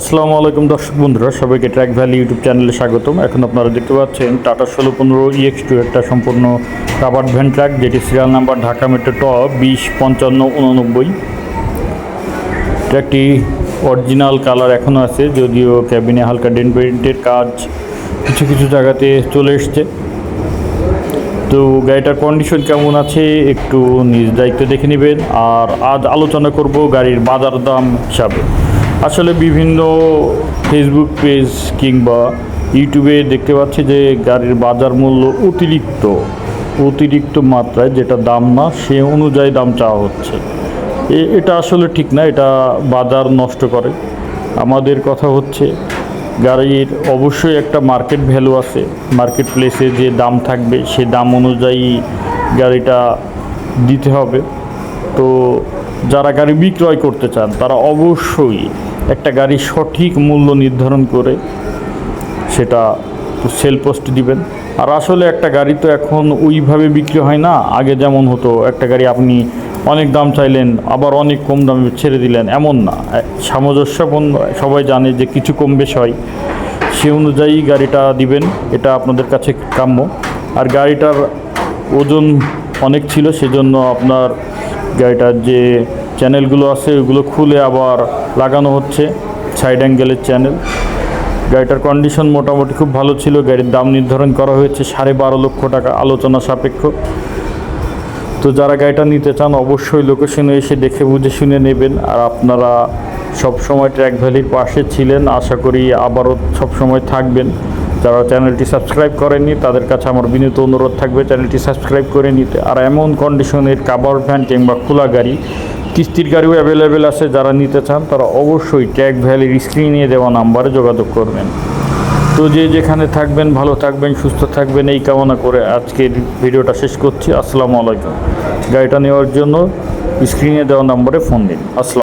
আসসালামু আলাইকুম দর্শক বন্ধুরা, সবাইকে ট্র্যাক ভ্যালি ইউটিউব চ্যানেলে স্বাগতম। এখন আপনারা দেখতে পাচ্ছেন টাটা ষোলো পনেরো ইএক্স টু একটা সম্পূর্ণ কাভার্ড ভ্যান ট্র্যাক যেটি সিরিয়াল নাম্বার ঢাকা মেট্রো ট বিশ পঞ্চান্ন উননব্বই। ট্র্যাকটি অরিজিনাল কালার এখনও আছে, যদিও ক্যাবিনে হালকা ডেন পেন্টের কাজ কিছু কিছু জায়গাতে চলে এসছে। তো গাড়িটার কন্ডিশন কেমন আছে একটু নিজ দায়িত্ব দেখে নেবেন, আর আজ আলোচনা করব গাড়ির বাজার দাম হিসাবে। আসলে বিভিন্ন ফেসবুক পেজ কিংবা ইউটিউবে দেখতে পাচ্ছি যে গাড়ির বাজার মূল্য অতিরিক্ত অতিরিক্ত মাত্রায় যেটা দাম না, সে অনুযায়ী দাম চাওয়া হচ্ছে। এটা আসলে ঠিক না, এটা বাজার নষ্ট করে। আমাদের কথা হচ্ছে, গাড়ির অবশ্যই একটা মার্কেট ভ্যালু আছে। মার্কেট প্লেসে যে দাম থাকবে, সে দাম অনুযায়ী গাড়িটা দিতে হবে। তো যারা গাড়ি বিক্রয় করতে চান, তারা অবশ্যই একটা গাড়ির সঠিক মূল্য নির্ধারণ করে সেটা সেল পোস্ট দিবেন। আর আসলে একটা গাড়ি তো এখন ওইভাবে বিক্রি হয় না, আগে যেমন হতো, একটা গাড়ি আপনি অনেক দাম চাইলেন, আবার অনেক কম দামে ছেড়ে দিলেন, এমন না। সামঞ্জস্যপূর্ণ, সবাই জানে যে কিছু কম বেশ হয়। সে অনুযায়ী গাড়িটা দিবেন, এটা আপনাদের কাছে কাম্য। আর গাড়িটার ওজন অনেক ছিল, সেজন্য আপনার গাড়িটার যে চ্যানেলগুলো আছে, ওগুলো খুলে আবার লাগানো হচ্ছে সাইড অ্যাঙ্গেলের চ্যানেল গাড়িটার কন্ডিশন মোটামুটি খুব ভালো ছিল, গাড়ির দাম নির্ধারণ করা হয়েছে সাড়ে বারো লক্ষ টাকা আলোচনা সাপেক্ষ। তো যারা গাড়িটা নিতে চান, অবশ্যই লোকেশনে এসে দেখে বুঝে শুনে নেবেন, আর আপনারা সব সময় ট্র্যাক ভ্যালির পাশে ছিলেন, আশা করি আবারও সব সময় থাকবেন। যারা চ্যানেলটি সাবস্ক্রাইব করেননি, তাদের কাছে আমার বিনীত অনুরোধ থাকবে চ্যানেলটি সাবস্ক্রাইব করে নিতে। আর এমন কন্ডিশনের কাবার ভ্যান কিংবা খোলা গাড়ি কিস্তির গাড়িও অ্যাভেলেবেল আছে, যারা নিতে চান, তারা অবশ্যই ট্যাগ ভ্যালির স্ক্রিনে দেওয়া নাম্বারে যোগাযোগ করবেন। তো যে যেখানে থাকবেন, ভালো থাকবেন, সুস্থ থাকবেন, এই কামনা করে আজকের ভিডিওটা শেষ করছি। আসসালামু আলাইকুম। গাড়িটা নেওয়ার জন্য স্ক্রিনে দেওয়া নম্বরে ফোন দিন। আসসালাম